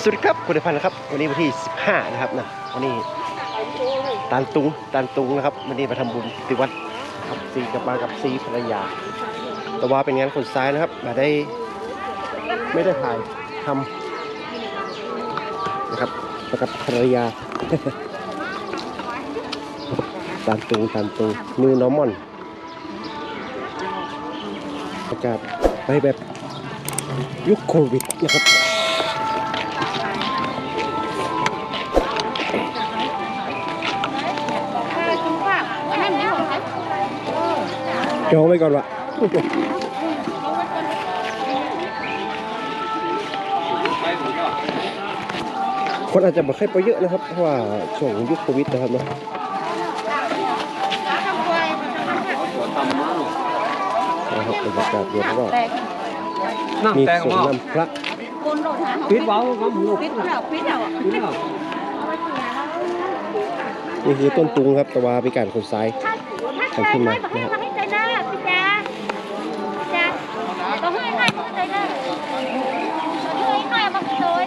สวัสดีครับคุณพันธ์นะครับ วันนี้วันที่ 15 นะครับนะวันนี้ตานตุงตานตุงนะครับวันนี้มาทำบุญที่วัดครับซีกับมากับซีภรรยา แต่ว่าเป็นงานคนซ้ายนะครับมาได้ไม่ได้ถ่ายทำนะครับมากับภรรยาตานตุงตานตุงนิวนอมอนอากาศไปแบบยุคโควิดนะครับ จองไว้ก่อนวะคนอาจจะไม่ค่อยไปเยอะนะครับ เพราะว่าช่วงยุคโควิดนะครับเนาะนะครับบรรยากาศเย็นก็มีน้ำแตงสงมาน้ำพระปิดเบาน้ำหมูปิดแล้วปิดแล้วปิดแล้วนี่คือต้นตุงครับแต่ว่าเป็นการขนซ้ายถ้าใจน้อยบอกให้มาให้ใจหน้าพี่จ๋าจ๋าต้องให้ให้มาใจหน้าให้ให้มาโดย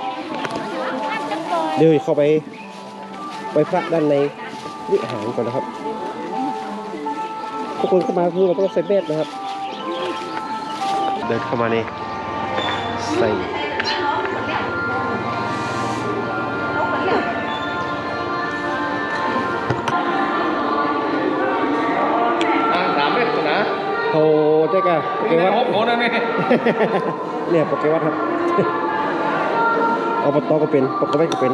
ห้ามจังเลยเดินเข้าไปไปพระด้านในวิหารก่อนนะครับ ทุกคนเข้ามาคือเราต้องใส่แมสนะครับ เดินเข้ามาในใส่อ่าสามเมตรนะโทรเจ๊กะโปเกนี่วันะดหกคนนะนี่เนี่ยโปเกวัดครับ อบตก็เป็นปเกวัดก็เป็น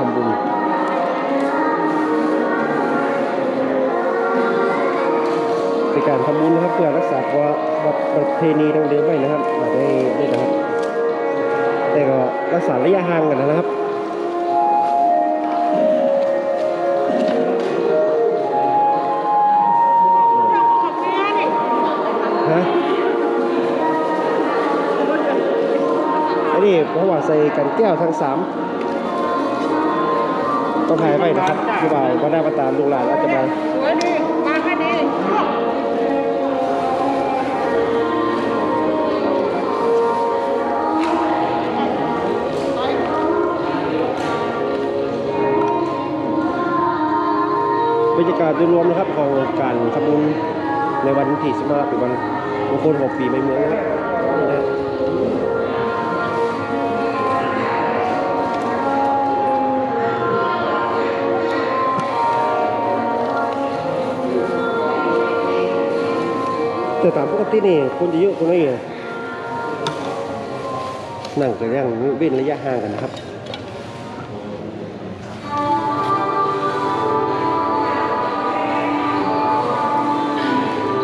ทำบุญเป็นการทำบุญนะครับเพื่อรักษาว่าประเพณีดังเดิมไว้นะครับมาได้ได้นะครับแต่ก็รักษาระยะห่างกันนะครับนนี้เพราะว่าใส่กันแก้วทั้งสาม ต้องถ่ายไว้นะครับที่บ่าวก็ได้มาตามลูกหลานอาจจะมาบรรยากาศโดยรวมนะครับของการทำบุญในวันที่สิบห้าเป็นวันมงคลของปีใหม่เมืองนะครับ ตามปกตินี่คนจะเยอะกว่านี้นั่งก็ยังเว้นระยะห่างกันนะครับ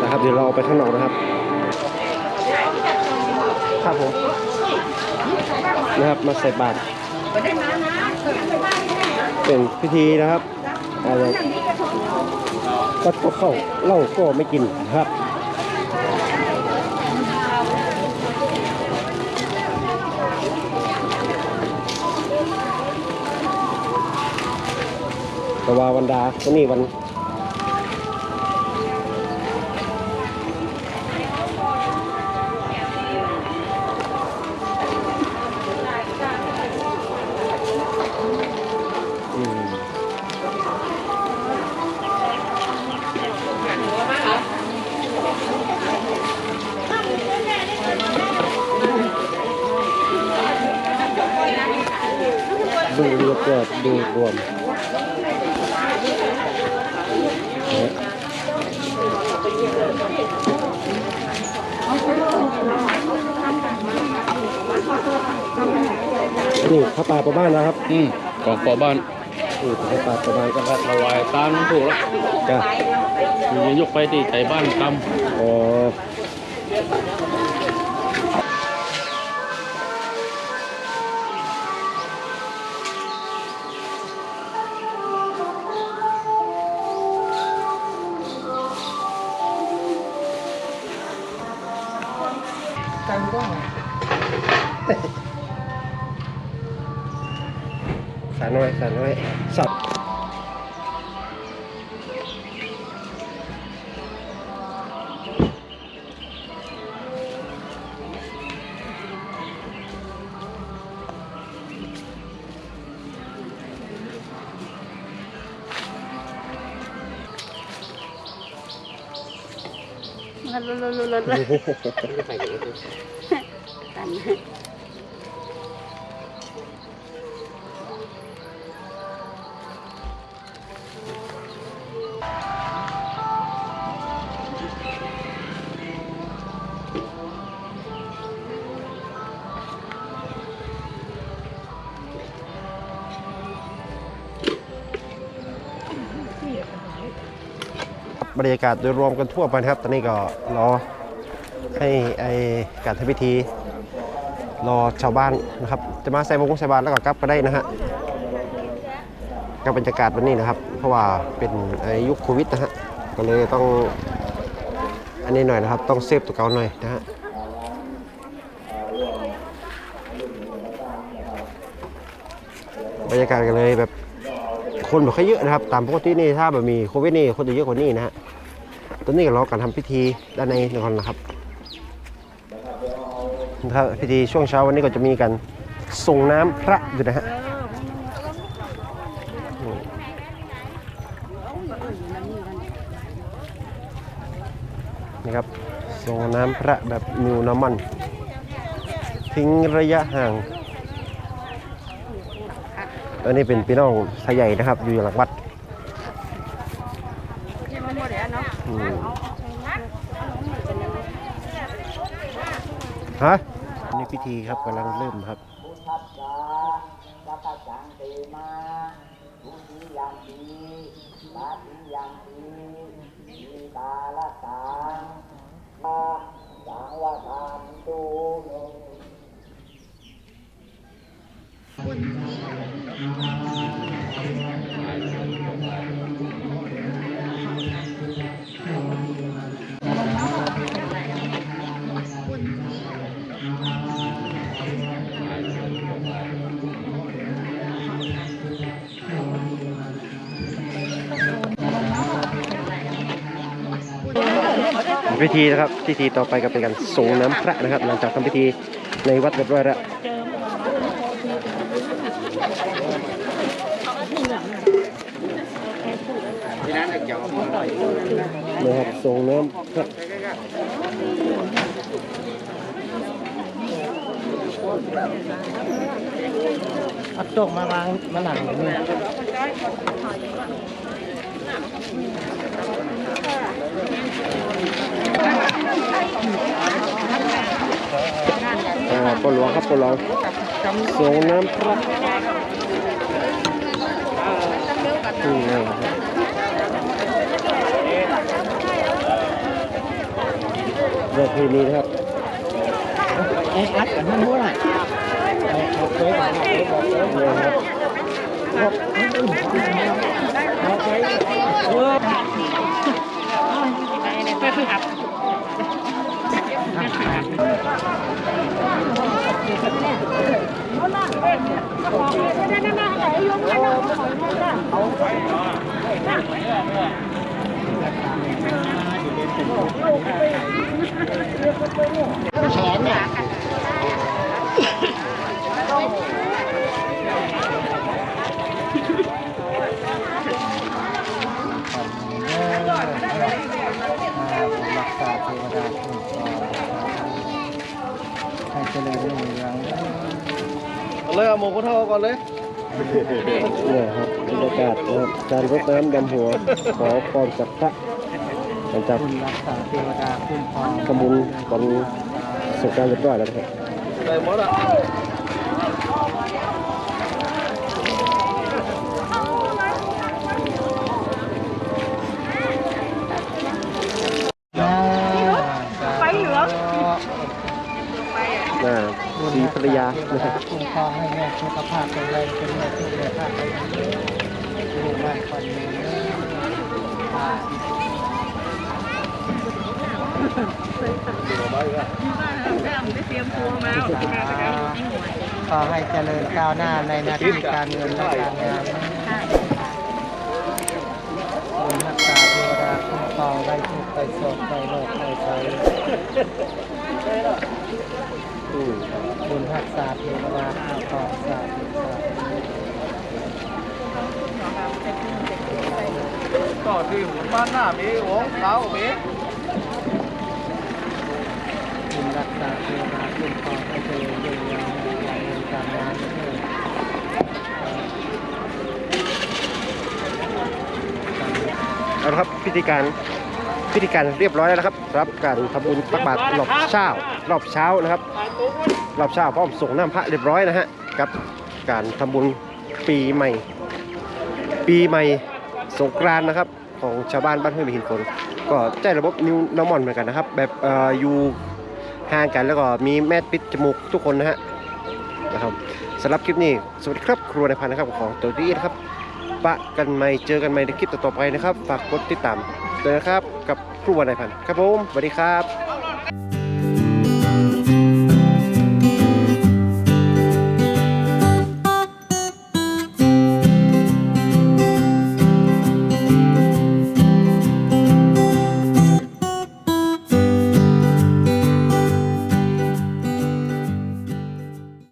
นะครับเดี๋ยวเราไปข้างนอกนะครับครับผมนะครับมาใส่บาตรเป็นพิธีนะครับอะไรก็เข้าเหล้าก็ไม่กินนะครับ แต่ว่าวันดาวันนี้วันดูเรียกว่าดูรวม นี่พระป่าประมาณนะครับอืมของปอบ้านนี่พระป่าประมาณก็ถวายตามถูกแล้วจ้ะ มียกไปที่ใจบ้านกอ๋อ สาน้อยสาน้อยสับ lo lo lo lo บรรยากาศโดยรวมกันทั่วไปนะครับ ตอนนี้ก็รอให้ไอการทำพิธี รอชาวบ้านนะครับ จะมาใส่วงใส่บาตรแล้วก็กลับก็ได้นะฮะกับบรรยากาศวันนี้นะครับ เพราะว่าเป็นไอยุคโควิดนะฮะก็เลยต้องอันนี้หน่อยนะครับ ต้องเซฟตัวเก่าหน่อยนะฮะบรรยากาศกันเลยแบบ คนแบบค่อยเยอะนะครับ ตามปกตินี่ถ้าแบบมีโควิดนี่คนจะเยอะกว่านี้นะฮะตอนนี้ก็รอการทำพิธีด้านในก่อนนะครับนะครับพิธีช่วงเช้าวันนี้ก็จะมีกันส่งน้ำพระอยู่นะฮะนี่ครับส่งน้ำพระแบบมิวน้ำมันทิ้งระยะห่าง อันนี้เป็นพี่น้องไทยใหญ่นะครับ อยู่หลังวัดฮะนี่พิธีครับกำลังเริ่มครับ พิธีนะครับพิธีต่อไปก็เป็นการส่งน้ำพระนะครับ หลังจากทำพิธีในวัดเรียบร้อยแล้ว นะครับส่งน้ำพระเอาตกมาวางมาหลังนี่อ่าปลหลวงครับปลหลวงส่งน้ำพระอืมนะครับ เรื่องที่นี้นะครับเอ๊ะอัดกันทั้งหมดอะเอาเค เลยเอาหมูกระทะก่อนเลยเนี่ยครับบรรยากาศนะครับการรดน้ำดำหัว ขอพรจากพระหลังจากรักษาเทวดาคุ้มครองทำบุญตอนสงการเรียบร้อยแล้วครับ ใส่หมดอะ ภรรยานะครับคุ้มครองให้แม่สุขภาพแข็งแรงเป็นแม่ทุกแม่ภาพไปลูกบ้านคนหนึ่งขอให้เจริญก้าวหน้าในหน้าที่การเงินและการงานบุญรักษาเทวดาคุ้มครองไว้ทุกไปโศกไปโรคไปภัย อืมบุญรักษาเทวดาคุ้มครองสาธุสาต่อที่หมุนบ้านหน้ามีหัวเขามีบุญรักษาเทวดาคุ้มครองให้เจริญรุ่งเรืองในการเงินการงานด้วยเอาละครับพิธีการ พิธีการเรียบร้อยแล้วนะครับรับการทำบุญตักบาตรรอบเช้ารอบเช้านะครับ รอบเช้าพร้อมส่งน้ำพระเรียบร้อยนะฮะกับการทำบุญปีใหม่ ปีใหม่สงกรานต์นะครับ ของชาวบ้านบ้านห้วยมีหินฝนก็ใช้ระบบนิวน้ำมอนเหมือนกันนะครับ แบบออยู่ห่างกันแล้วก็มีแมสปิดจมูกทุกคนนะฮะนะครับสำหรับคลิปนี้ สวัสดีครับครัวในพันนะครับของตัวดีนะครับปะกันใหม่เจอกันใหม่ในคลิปต่อๆไปนะครับ ฝากกดติดตาม นะครับ กับครูวันนายพันธ์ครับผมสวัสดีครับ